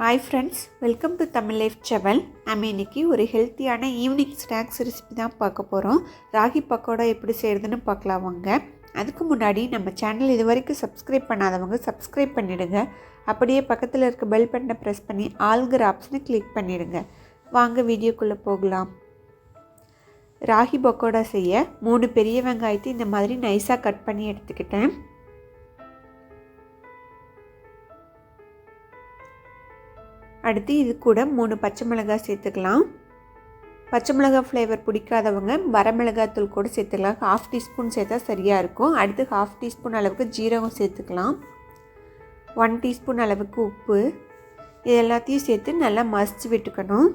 Hi friends welcome to Tamil life Seval நம்ம இன்னைக்கு ஒரு ஹெல்த்தியான ஈவினிங் ஸ்நாக்ஸ் ரெசிபி தான் பார்க்க போகிறோம் ராகி பக்கோடா எப்படி செய்கிறதுன்னு பார்க்கலாம் வாங்க. அதுக்கு முன்னாடி நம்ம சேனல் இது வரைக்கும் சப்ஸ்கிரைப் பண்ணாதவங்க சப்ஸ்கிரைப் பண்ணிவிடுங்க அப்படியே பக்கத்தில் இருக்க பெல் பட்டனை ப்ரெஸ் பண்ணி ஆல்கிற ஆப்ஷனை கிளிக் பண்ணிவிடுங்க வாங்க வீடியோக்குள்ளே போகலாம். ராகி பக்கோடா செய்ய மூணு பெரிய வெங்காயத்தை இந்த மாதிரி நைஸாக கட் பண்ணி எடுத்துக்கிட்டேன். அடுத்து இது கூட மூணு பச்சை மிளகாய் சேர்த்துக்கலாம். பச்சை மிளகாய் ஃப்ளேவர் பிடிக்காதவங்க வரமிளகாத்தூள் கூட சேர்த்துக்கலாம். ஹாஃப் டீஸ்பூன் சேர்த்தா சரியாக இருக்கும். அடுத்து ஹாஃப் டீஸ்பூன் அளவுக்கு ஜீரகம் சேர்த்துக்கலாம். ஒன் டீஸ்பூன் அளவுக்கு உப்பு. இது எல்லாத்தையும் சேர்த்து நல்லா மசிச்சு விட்டுக்கணும்.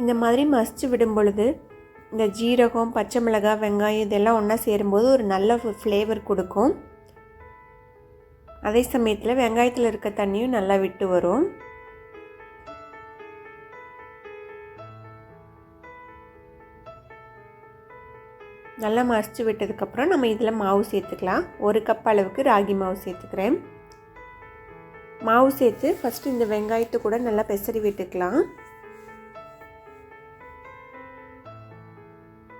இந்த மாதிரி மசிச்சு விடும் பொழுது இந்த ஜீரகம் பச்சை மிளகாய் வெங்காயம் இதெல்லாம் ஒன்றா சேரும்போது ஒரு நல்ல ஃப்ளேவர் கொடுக்கும். அதே சமயத்தில் வெங்காயத்தில் இருக்க தண்ணியும் நல்லா விட்டு வரும். நல்லா மசிச்சு விட்டதுக்கப்புறம் நம்ம இதில் மாவு சேர்த்துக்கலாம். ஒரு கப் அளவுக்கு ராகி மாவு சேர்த்துக்கிறேன். மாவு சேர்த்து ஃபஸ்ட்டு இந்த வெங்காயத்தை கூட நல்லா பெசரி விட்டுக்கலாம்.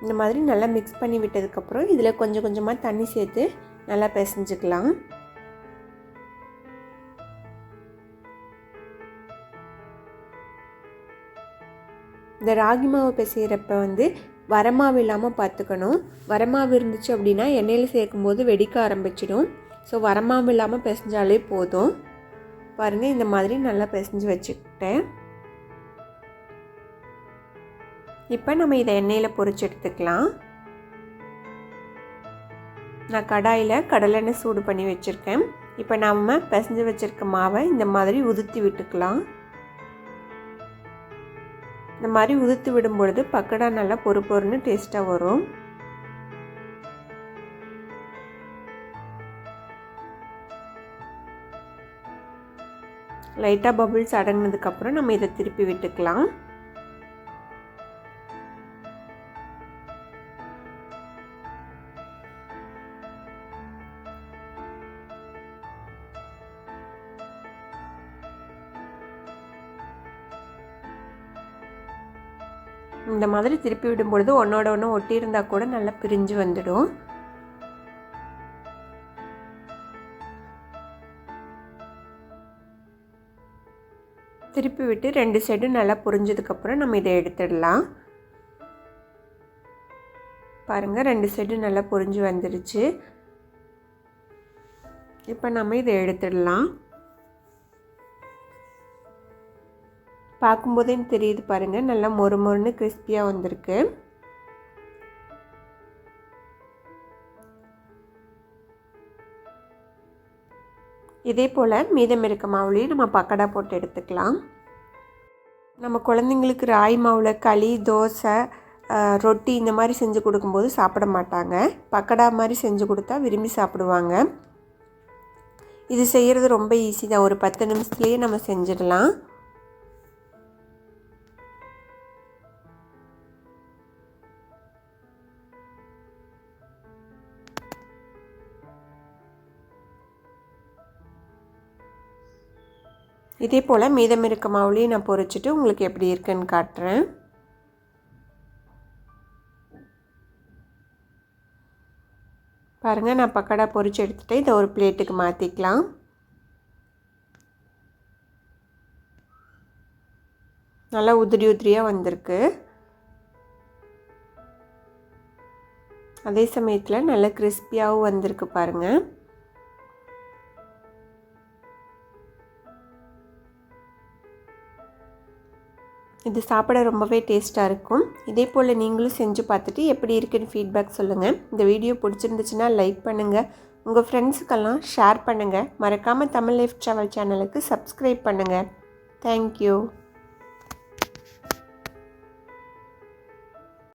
இந்த மாதிரி நல்லா மிக்ஸ் பண்ணி விட்டதுக்கப்புறம் இதில் கொஞ்சம் கொஞ்சமாக தண்ணி சேர்த்து நல்லா பிசைஞ்சுக்கலாம். இந்த ராகி மாவு பிசைகிறப்ப வந்து வரமாவு இல்லாமல் பார்த்துக்கணும் வரமாவு இருந்துச்சு அப்படின்னா எண்ணெயில் சேர்க்கும்போது வெடிக்க ஆரம்பிச்சிடும். ஸோ வரமாவு இல்லாமல் பிசைஞ்சாலே போதும். பாருங்கள் இந்த மாதிரி நல்லா பிசைஞ்சு வச்சுக்கிட்டேன். இப்போ நம்ம இதை எண்ணெயில் பொரிச்சு எடுத்துக்கலாம். நான் கடாயில் கடலெண்ணெய் சூடு பண்ணி வச்சுருக்கேன். இப்போ நம்ம பிசைஞ்சு வச்சுருக்க மாவை இந்த மாதிரி உதுத்தி விட்டுக்கலாம். இந்த மாதிரி உதித்து விடும் பொழுது பக்கடா நல்லா பொறு பொறுன்னு டேஸ்ட்டாக வரும். லைட்டாக பபுள்ஸ் அடங்கினதுக்கப்புறம் நம்ம இதை திருப்பி விட்டுக்கலாம். இந்த மாதிரி திருப்பி விடும் பொழுது ஒன்றோட ஒன்று ஒட்டி இருந்தால் கூட நல்லா பிரிஞ்சு வந்துடும். திருப்பி விட்டு ரெண்டு சைடும் நல்லா புரிஞ்சதுக்கப்புறம் நம்ம இதை எடுத்துடலாம். பாருங்கள் ரெண்டு சைடும் நல்லா புரிஞ்சு வந்துடுச்சு இப்போ நம்ம இதை எடுத்துடலாம். பார்க்கும்போதே தெரியுது பாருங்கள் நல்லா மொறு மொறுன்னு கிறிஸ்பியாக வந்திருக்கு. இதே போல் மீதம் இருக்க மாவுலையும் நம்ம பக்கடா போட்டு எடுத்துக்கலாம். நம்ம குழந்தைங்களுக்கு ராய் மாவில் களி தோசை ரொட்டி இந்த மாதிரி செஞ்சு கொடுக்கும்போது சாப்பிட மாட்டாங்க. பக்கடா மாதிரி செஞ்சு கொடுத்தா விரும்பி சாப்பிடுவாங்க. இது செய்கிறது ரொம்ப ஈஸி தான். ஒரு பத்து நிமிஷத்துலேயே நம்ம செஞ்சிடலாம். இதே போல் மீதம் இருக்க மாவுலையும் நான் பொரிச்சிட்டு உங்களுக்கு எப்படி இருக்குன்னு காட்டுறேன். பாருங்கள் நான் பக்கடா பொறிச்சு எடுத்துகிட்டு இதை ஒரு பிளேட்டுக்கு மாற்றிக்கலாம் நல்லா உதிரி உதிரியாக வந்திருக்கு. அதே சமயத்தில் நல்லா கிறிஸ்பியாகவும் வந்திருக்கு பாருங்கள் இது சாப்பிட ரொம்பவே டேஸ்ட்டாக இருக்கும். இதே போல் நீங்களும் செஞ்சு பார்த்துட்டு எப்படி இருக்குன்னு ஃபீட்பேக் சொல்லுங்கள் இந்த வீடியோ பிடிச்சிருந்துச்சுன்னா லைக் பண்ணுங்கள் உங்கள் ஃப்ரெண்ட்ஸுக்கெல்லாம் ஷேர் பண்ணுங்கள் மறக்காமல் தமிழ் லைஃப் ட்ராவல் சேனலுக்கு சப்ஸ்கிரைப் பண்ணுங்கள் தேங்க்யூ